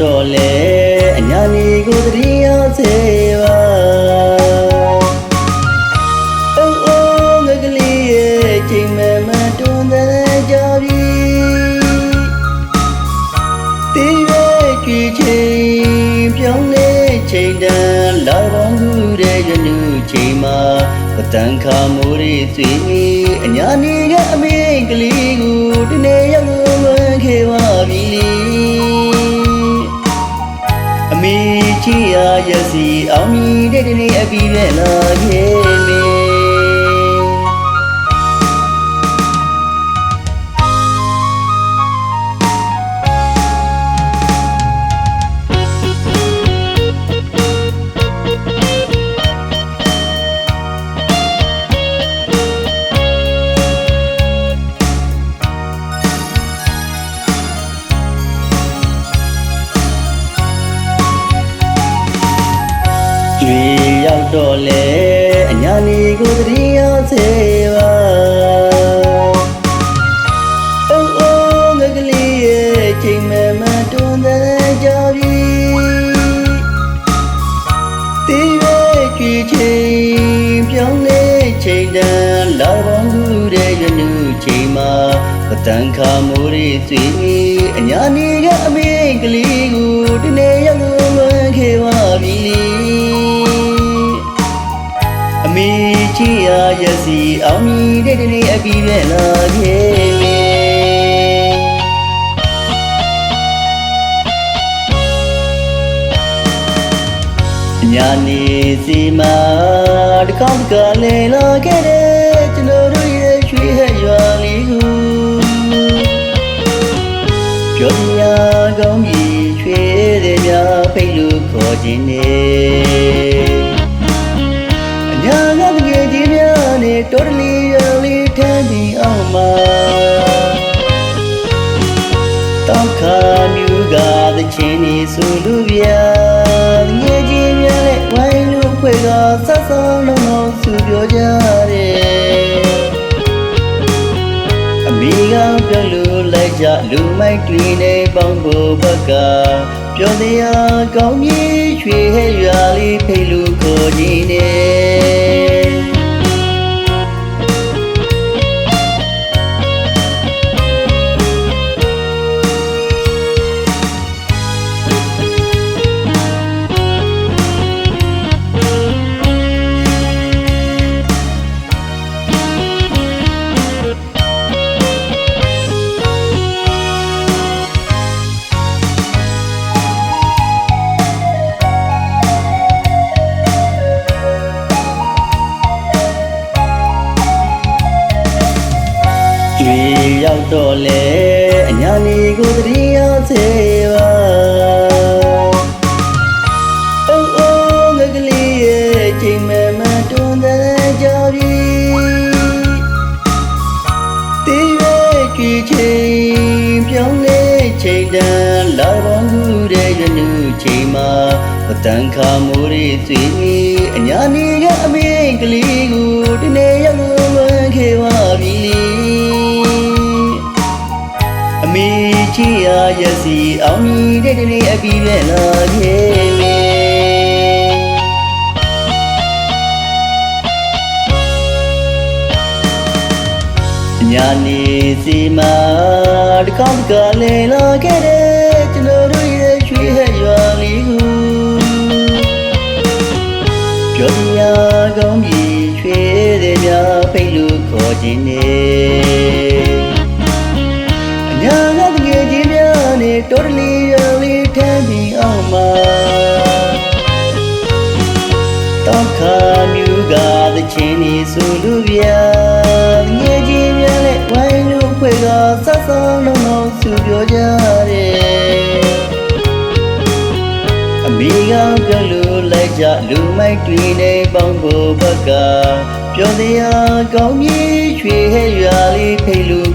တော့လေအညာနေကိုတတိယစေပါအိုးအိုးငကလေးရဲ့ချိန်မမတွန်းတဲ့ကြပြီတေးရဲ့ကြွေချိန်ပြောင်းလဲချိန်တန်လာပေါင်းခုတဲ့ရနုချိန်မှာပတန်ခါမိုးရီသွေး အောင်မြ တော့လေအညာနေကိုတတိယစေပါအိုးအိုးငကလေးရဲ့ချိန်မမတွန်းတဲ့ကြပြီတေးရဲ့ကြွေချိန်ပြောင်းလဲချိန်တန်လာပေါင်းခုတဲ့ရနုချိန်မှာပတန်ခါမိုးရီသွေးမီအညာနေကအမေက အောင်မြည်တဲ့တနေ့အပြီးပြလာခဲ့မေညာနေစီမာတကောင်းတကလေလာခဲ့တဲ့ကျွန်တော်တို့ရဲ့ရွှေဟဲ့ရွာလေးကိုပြောပြရကောင်းပြီရွှေတဲ့များဖိတ်လို့ခေါ်ခြင်းနေ ဆိုလူပြငယ်ကြီးများနဲ့ဝိုင်းလို့ခွေကဆက်ဆောင်လုံးလုံးသူပြောကြတယ်အမိကပြောလို့လိုက်ကြလူမိုက်တွေနဲ့ပေါင်းဖို့ဘက်ကပြောတရားကောင်းကြီးရွှေဟဲ့ရွာလေးဖိတ်လို့ကိုကြီးနေ ရောက်တော့လေအညာနေကိုတတိယစေပါအိုးအိုးငကလေးရဲ့ချိန်မမတွန်းတဲ့ကြပြီတေးရဲ့ကြွေချိန်ပြောင်းလဲချိန်တန်လာပေါင်းခုတဲ့ရနုချိန်မှာပတန်ခါမိုးရီသွေးမီအညာနေကအမေကလေးကို အောင်မြည်တဲ့တနေ့အပြီးပြလာခဲ့မေညာနေစီမာတကောင်းတကလေလာခဲ့တဲ့ကျွန်တော်တို့ရဲ့ရွှေဟဲ့ရွာလေးကိုပြောပြရကောင်းပြီရွှေတဲ့များဖိတ်လို့ခေါ်ခြင်းနေ ခါမြူကသချင်းဤဆိုလူပြငယ်ကြီးများနဲ့ဝိုင်းလို့ခွေကဆက်ဆောင်လုံးလုံးသူပြောကြတယ်အမိကပြောလို့လိုက်ကြလူမိုက်တွေနဲ့ပေါင်းဖို့ဘက်ကပြောတရားကောင်းကြီးရွှေဟဲ့ရွာလေးဖိတ်လို့